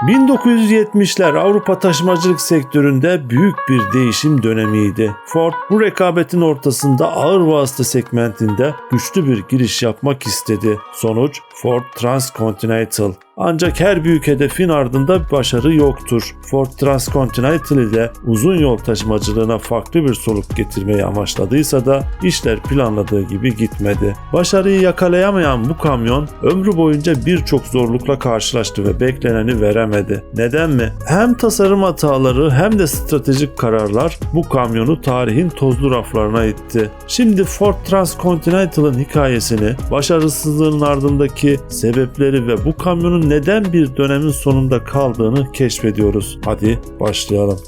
1970'ler Avrupa taşımacılık sektöründe büyük bir değişim dönemiydi. Ford bu rekabetin ortasında ağır vasıta segmentinde güçlü bir giriş yapmak istedi. Sonuç Ford Transcontinental. Ancak her büyük hedefin ardında bir başarı yoktur. Ford Transcontinental ile uzun yol taşımacılığına farklı bir soluk getirmeyi amaçladıysa da işler planladığı gibi gitmedi. Başarıyı yakalayamayan bu kamyon ömrü boyunca birçok zorlukla karşılaştı ve bekleneni veremedi. Neden mi? Hem tasarım hataları hem de stratejik kararlar bu kamyonu tarihin tozlu raflarına itti. Şimdi Ford Transcontinental'ın hikayesini, başarısızlığın ardındaki sebepleri ve bu kamyonun neden bir dönemin sonunda kaldığını keşfediyoruz. Hadi başlayalım.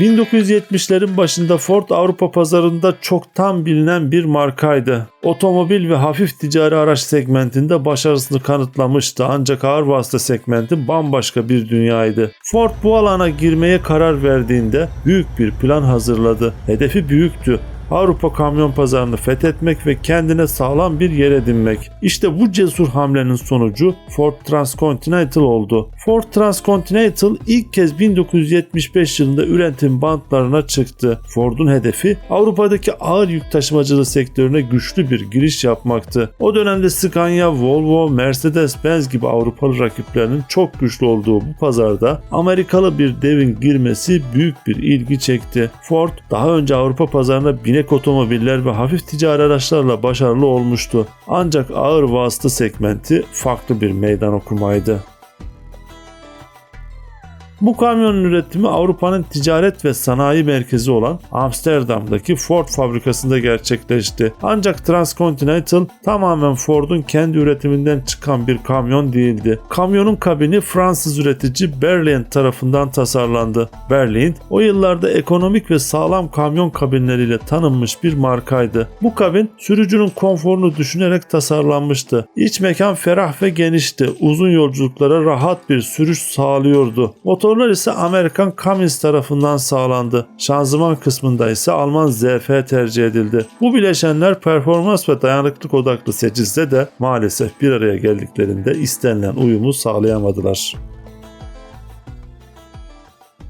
...1970'lerin başında Ford Avrupa pazarında çoktan bilinen bir markaydı. Otomobil ve hafif ticari araç segmentinde başarısını kanıtlamıştı ancak ağır vasıta segmenti bambaşka bir dünyaydı. Ford bu alana girmeye karar verdiğinde büyük bir plan hazırladı. Hedefi büyüktü. Avrupa kamyon pazarını fethetmek ve kendine sağlam bir yer edinmek. İşte bu cesur hamlenin sonucu Ford Transcontinental oldu. Ford Transcontinental ilk kez 1975 yılında üretim bantlarına çıktı. Ford'un hedefi Avrupa'daki ağır yük taşımacılığı sektörüne güçlü bir giriş yapmaktı. O dönemde Scania, Volvo, Mercedes-Benz gibi Avrupalı rakiplerinin çok güçlü olduğu bu pazarda Amerikalı bir devin girmesi büyük bir ilgi çekti. Ford daha önce Avrupa pazarına binek otomobiller ve hafif ticari araçlarla başarılı olmuştu. Ancak ağır vasıta segmenti farklı bir meydan okumaydı. Bu kamyonun üretimi Avrupa'nın ticaret ve sanayi merkezi olan Amsterdam'daki Ford fabrikasında gerçekleşti. Ancak Transcontinental tamamen Ford'un kendi üretiminden çıkan bir kamyon değildi. Kamyonun kabini Fransız üretici Berlind tarafından tasarlandı. Berlind o yıllarda ekonomik ve sağlam kamyon kabinleriyle tanınmış bir markaydı. Bu kabin sürücünün konforunu düşünerek tasarlanmıştı. İç mekan ferah ve genişti. Uzun yolculuklara rahat bir sürüş sağlıyordu. Motor Motorlar ise Amerikan Cummins tarafından sağlandı. Şanzıman kısmında ise Alman ZF tercih edildi. Bu bileşenler performans ve dayanıklık odaklı seçilse de maalesef bir araya geldiklerinde istenilen uyumu sağlayamadılar.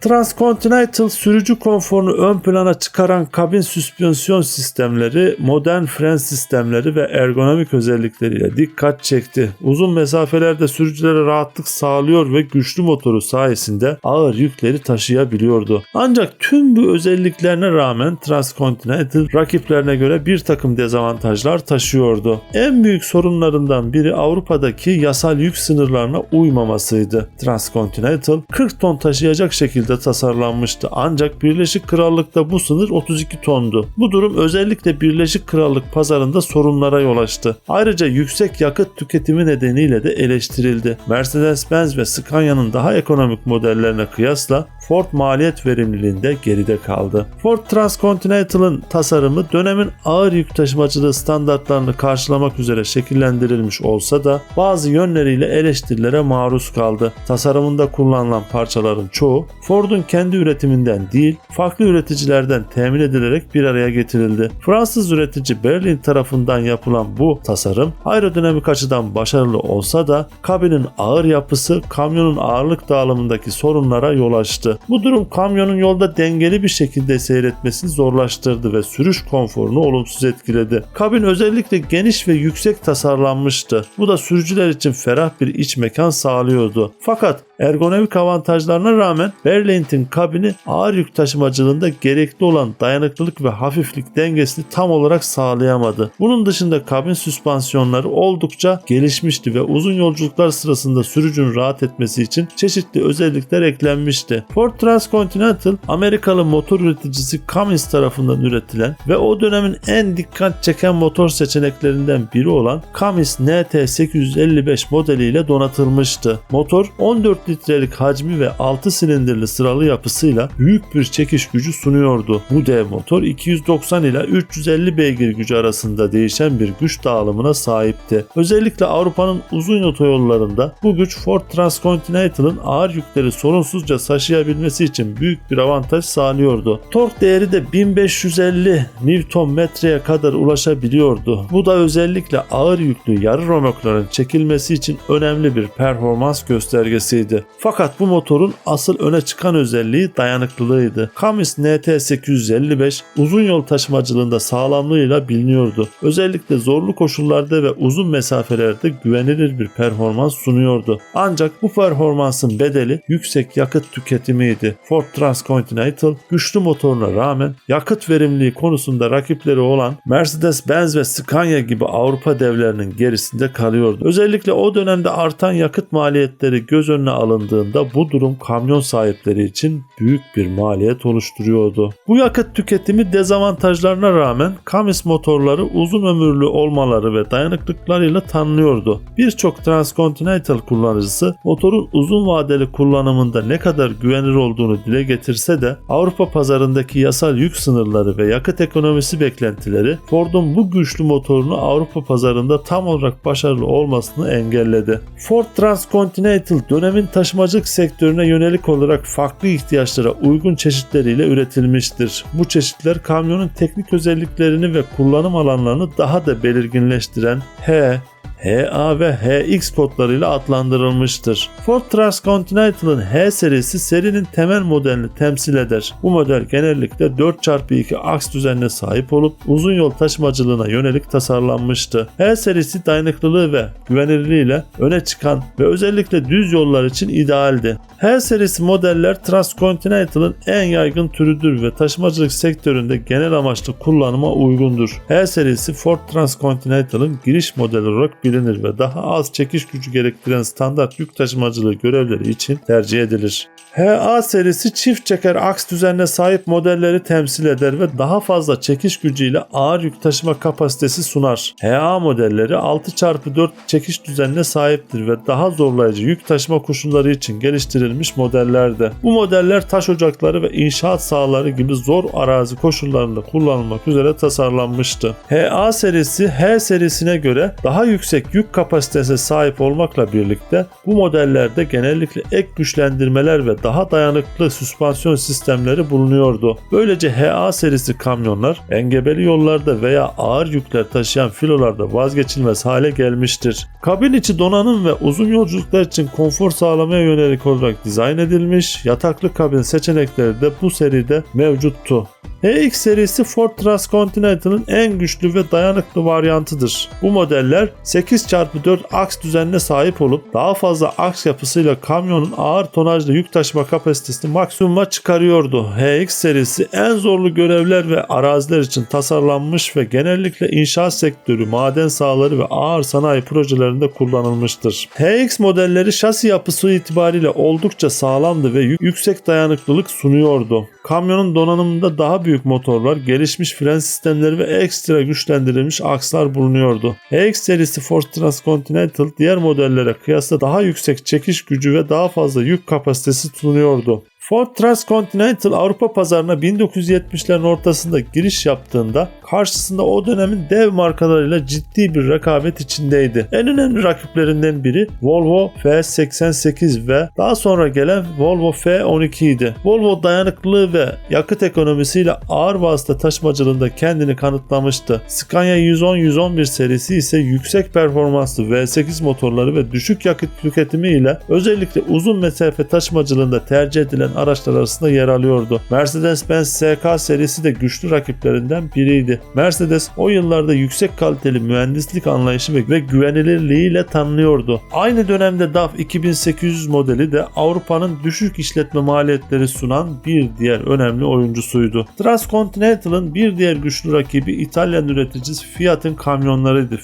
Transcontinental sürücü konforunu ön plana çıkaran kabin süspansiyon sistemleri, modern fren sistemleri ve ergonomik özellikleriyle dikkat çekti. Uzun mesafelerde sürücülere rahatlık sağlıyor ve güçlü motoru sayesinde ağır yükleri taşıyabiliyordu. Ancak tüm bu özelliklerine rağmen Transcontinental rakiplerine göre bir takım dezavantajlar taşıyordu. En büyük sorunlarından biri Avrupa'daki yasal yük sınırlarına uymamasıydı. Transcontinental 40 ton taşıyacak şekilde şekilde tasarlanmıştı. Ancak Birleşik Krallık'ta bu sınır 32 tondu. Bu durum özellikle Birleşik Krallık pazarında sorunlara yol açtı. Ayrıca yüksek yakıt tüketimi nedeniyle de eleştirildi. Mercedes-Benz ve Scania'nın daha ekonomik modellerine kıyasla Ford maliyet verimliliğinde geride kaldı. Ford Transcontinental'ın tasarımı dönemin ağır yük taşımacılığı standartlarını karşılamak üzere şekillendirilmiş olsa da bazı yönleriyle eleştirilere maruz kaldı. Tasarımında kullanılan parçaların çoğu Ford'un kendi üretiminden değil, farklı üreticilerden temin edilerek bir araya getirildi. Fransız üretici Berlin tarafından yapılan bu tasarım aerodinamik açıdan başarılı olsa da kabinin ağır yapısı kamyonun ağırlık dağılımındaki sorunlara yol açtı. Bu durum kamyonun yolda dengeli bir şekilde seyretmesini zorlaştırdı ve sürüş konforunu olumsuz etkiledi. Kabin özellikle geniş ve yüksek tasarlanmıştı. Bu da sürücüler için ferah bir iç mekan sağlıyordu. Fakat ergonomik avantajlarına rağmen Berlind'in kabini ağır yük taşımacılığında gerekli olan dayanıklılık ve hafiflik dengesini tam olarak sağlayamadı. Bunun dışında kabin süspansiyonları oldukça gelişmişti ve uzun yolculuklar sırasında sürücünün rahat etmesi için çeşitli özellikler eklenmişti. Ford Transcontinental Amerikalı motor üreticisi Cummins tarafından üretilen ve o dönemin en dikkat çeken motor seçeneklerinden biri olan Cummins NT855 modeliyle donatılmıştı. Motor 14 4 litrelik hacmi ve 6 silindirli sıralı yapısıyla büyük bir çekiş gücü sunuyordu. Bu dev motor 290 ila 350 beygir gücü arasında değişen bir güç dağılımına sahipti. Özellikle Avrupa'nın uzun otoyollarında bu güç Ford Transcontinental'ın ağır yükleri sorunsuzca taşıyabilmesi için büyük bir avantaj sağlıyordu. Tork değeri de 1550 Nm kadar ulaşabiliyordu. Bu da özellikle ağır yüklü yarı römorkların çekilmesi için önemli bir performans göstergesiydi. Fakat bu motorun asıl öne çıkan özelliği dayanıklılığıydı. Cummins NT855 uzun yol taşımacılığında sağlamlığıyla biliniyordu. Özellikle zorlu koşullarda ve uzun mesafelerde güvenilir bir performans sunuyordu. Ancak bu performansın bedeli yüksek yakıt tüketimiydi. Ford Transcontinental güçlü motoruna rağmen yakıt verimliliği konusunda rakipleri olan Mercedes-Benz ve Scania gibi Avrupa devlerinin gerisinde kalıyordu. Özellikle o dönemde artan yakıt maliyetleri göz önüne alındığında bu durum kamyon sahipleri için büyük bir maliyet oluşturuyordu. Bu yakıt tüketimi dezavantajlarına rağmen Cummins motorları uzun ömürlü olmaları ve dayanıklıklarıyla tanınıyordu. Birçok Transcontinental kullanıcısı motorun uzun vadeli kullanımında ne kadar güvenilir olduğunu dile getirse de Avrupa pazarındaki yasal yük sınırları ve yakıt ekonomisi beklentileri Ford'un bu güçlü motorunu Avrupa pazarında tam olarak başarılı olmasını engelledi. Ford Transcontinental dönemin taşımacılık sektörüne yönelik olarak farklı ihtiyaçlara uygun çeşitleriyle üretilmiştir. Bu çeşitler kamyonun teknik özelliklerini ve kullanım alanlarını daha da belirginleştiren H, HA ve HX kodlarıyla adlandırılmıştır. Ford Transcontinental'ın H serisi serinin temel modelini temsil eder. Bu model genellikle 4x2 aks düzenine sahip olup uzun yol taşımacılığına yönelik tasarlanmıştı. H serisi dayanıklılığı ve güvenilirliğiyle öne çıkan ve özellikle düz yollar için idealdi. H serisi modeller Transcontinental'ın en yaygın türüdür ve taşımacılık sektöründe genel amaçlı kullanıma uygundur. H serisi Ford Transcontinental'ın giriş modeli olarak bilinir ve daha az çekiş gücü gerektiren standart yük taşımacılığı görevleri için tercih edilir. HA serisi çift çeker aks düzenine sahip modelleri temsil eder ve daha fazla çekiş gücüyle ağır yük taşıma kapasitesi sunar. HA modelleri 6x4 çekiş düzenine sahiptir ve daha zorlayıcı yük taşıma koşulları için geliştirilmiş modellerdi. Bu modeller taş ocakları ve inşaat sahaları gibi zor arazi koşullarında kullanılmak üzere tasarlanmıştı. HA serisi H serisine göre daha yüksek yük kapasitesine sahip olmakla birlikte bu modellerde genellikle ek güçlendirmeler ve daha dayanıklı süspansiyon sistemleri bulunuyordu. Böylece HA serisi kamyonlar engebeli yollarda veya ağır yükler taşıyan filolarda vazgeçilmez hale gelmiştir. Kabin içi donanım ve uzun yolculuklar için konfor sağlamaya yönelik olarak dizayn edilmiş yataklı kabin seçenekleri de bu seride mevcuttu. HX serisi Ford Transcontinental'ın en güçlü ve dayanıklı varyantıdır. Bu modeller 8x4 aks düzenine sahip olup daha fazla aks yapısıyla kamyonun ağır tonajlı yük taşıma kapasitesini maksimuma çıkarıyordu. HX serisi en zorlu görevler ve araziler için tasarlanmış ve genellikle inşaat sektörü, maden sahaları ve ağır sanayi projelerinde kullanılmıştır. HX modelleri şasi yapısı itibariyle oldukça sağlamdı ve yüksek dayanıklılık sunuyordu. Kamyonun donanımında daha büyük motorlar, gelişmiş fren sistemleri ve ekstra güçlendirilmiş akslar bulunuyordu. EX serisi Ford Transcontinental diğer modellere kıyasla daha yüksek çekiş gücü ve daha fazla yük kapasitesi sunuyordu. Ford Transcontinental Avrupa pazarına 1970'lerin ortasında giriş yaptığında karşısında o dönemin dev markalarıyla ciddi bir rekabet içindeydi. En önemli rakiplerinden biri Volvo V88 ve daha sonra gelen Volvo F12 idi. Volvo dayanıklılığı ve yakıt ekonomisiyle ağır vasıta taşımacılığında kendini kanıtlamıştı. Scania 110-111 serisi ise yüksek performanslı V8 motorları ve düşük yakıt tüketimi ile özellikle uzun mesafe taşımacılığında tercih edilen araçlar arasında yer alıyordu. Mercedes-Benz SK serisi de güçlü rakiplerinden biriydi. Mercedes o yıllarda yüksek kaliteli mühendislik anlayışı ve, ve güvenilirliğiyle tanınıyordu. Aynı dönemde DAF 2800 modeli de Avrupa'nın düşük işletme maliyetleri sunan bir diğer önemli oyuncusuydu. Transcontinental'ın bir diğer güçlü rakibi İtalyan üreticisi Fiat'ın kamyonlarıydı.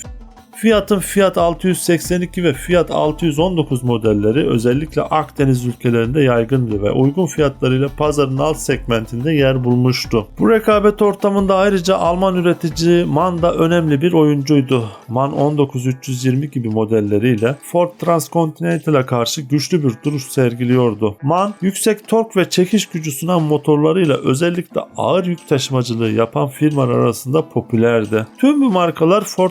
Fiat'ın Fiat 682 ve Fiat 619 modelleri özellikle Akdeniz ülkelerinde yaygındı ve uygun fiyatlarıyla pazarın alt segmentinde yer bulmuştu. Bu rekabet ortamında ayrıca Alman üretici MAN da önemli bir oyuncuydu. MAN 19320 gibi modelleriyle Ford Transcontinental'a karşı güçlü bir duruş sergiliyordu. MAN yüksek tork ve çekiş gücü sunan motorlarıyla özellikle ağır yük taşımacılığı yapan firmalar arasında popülerdi. Tüm bu markalar Ford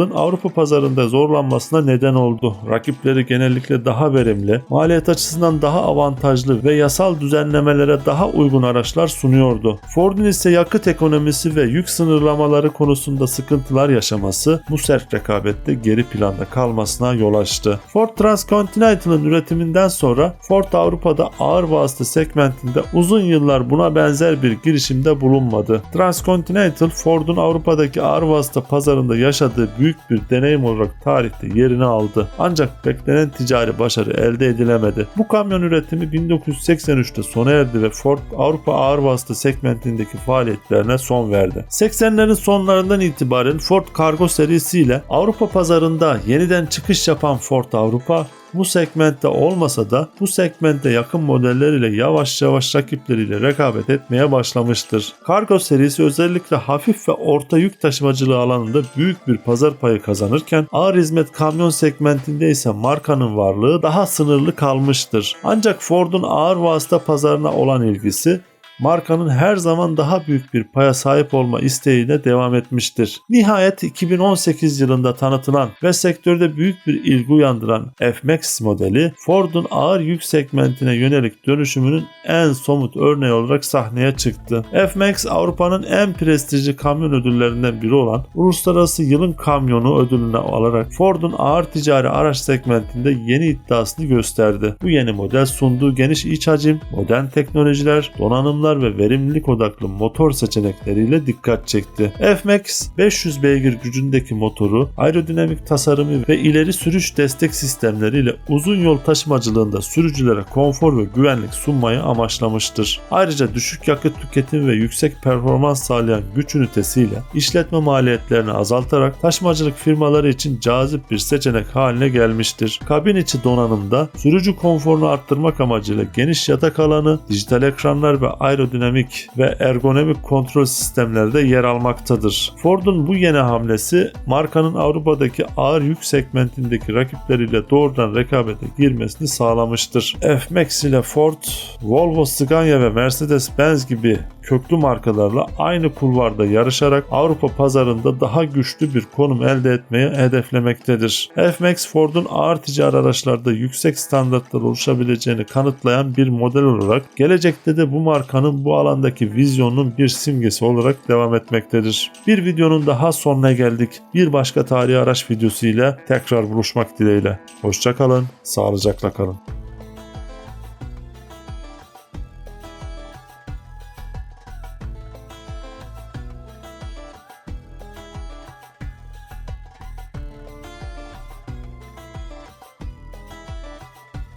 Transcontinental'ın Avrupa pazarında zorlanmasına neden oldu. Rakipleri genellikle daha verimli, maliyet açısından daha avantajlı ve yasal düzenlemelere daha uygun araçlar sunuyordu. Ford'un ise yakıt ekonomisi ve yük sınırlamaları konusunda sıkıntılar yaşaması bu sert rekabette geri planda kalmasına yol açtı. Ford Transcontinental'ın üretiminden sonra Ford Avrupa'da ağır vasıta segmentinde uzun yıllar buna benzer bir girişimde bulunmadı. Transcontinental Ford'un Avrupa'daki ağır vasıta pazarında yaşadığı büyük bir deneyim olarak tarihte yerini aldı. Ancak beklenen ticari başarı elde edilemedi. Bu kamyon üretimi 1983'te sona erdi ve Ford Avrupa ağır vasıta segmentindeki faaliyetlerine son verdi. 80'lerin sonlarından itibaren Ford Cargo serisiyle Avrupa pazarında yeniden çıkış yapan Ford Avrupa bu segmentte olmasa da bu segmente yakın modelleriyle yavaş yavaş rakipleriyle rekabet etmeye başlamıştır. Kargo serisi özellikle hafif ve orta yük taşımacılığı alanında büyük bir pazar payı kazanırken ağır hizmet kamyon segmentinde ise markanın varlığı daha sınırlı kalmıştır. Ancak Ford'un ağır vasıta pazarına olan ilgisi markanın her zaman daha büyük bir paya sahip olma isteğine devam etmiştir. Nihayet 2018 yılında tanıtılan ve sektörde büyük bir ilgi uyandıran F-Max modeli Ford'un ağır yük segmentine yönelik dönüşümünün en somut örneği olarak sahneye çıktı. F-Max Avrupa'nın en prestijli kamyon ödüllerinden biri olan Uluslararası Yılın Kamyonu ödülünü alarak Ford'un ağır ticari araç segmentinde yeni iddiasını gösterdi. Bu yeni model sunduğu geniş iç hacim, modern teknolojiler, donanımlar ve verimlilik odaklı motor seçenekleriyle dikkat çekti. F-Max 500 beygir gücündeki motoru, aerodinamik tasarımı ve ileri sürüş destek sistemleriyle uzun yol taşımacılığında sürücülere konfor ve güvenlik sunmayı amaçlamıştır. Ayrıca düşük yakıt tüketimi ve yüksek performans sağlayan güç ünitesiyle işletme maliyetlerini azaltarak taşımacılık firmaları için cazip bir seçenek haline gelmiştir. Kabin içi donanımda sürücü konforunu arttırmak amacıyla geniş yatak alanı, dijital ekranlar ve aerodinamik ve ergonomik kontrol sistemleri de yer almaktadır. Ford'un bu yeni hamlesi markanın Avrupa'daki ağır yük segmentindeki rakipleriyle doğrudan rekabete girmesini sağlamıştır. F-Max ile Ford, Volvo, Scania ve Mercedes-Benz gibi köklü markalarla aynı kulvarda yarışarak Avrupa pazarında daha güçlü bir konum elde etmeye hedeflemektedir. F-Max Ford'un ağır ticari araçlarda yüksek standartlar oluşabileceğini kanıtlayan bir model olarak gelecekte de bu markanın bu alandaki vizyonunun bir simgesi olarak devam etmektedir. Bir videonun daha sonuna geldik. Bir başka tarihi araç videosu ile tekrar buluşmak dileğiyle. Hoşçakalın, sağlıcakla kalın.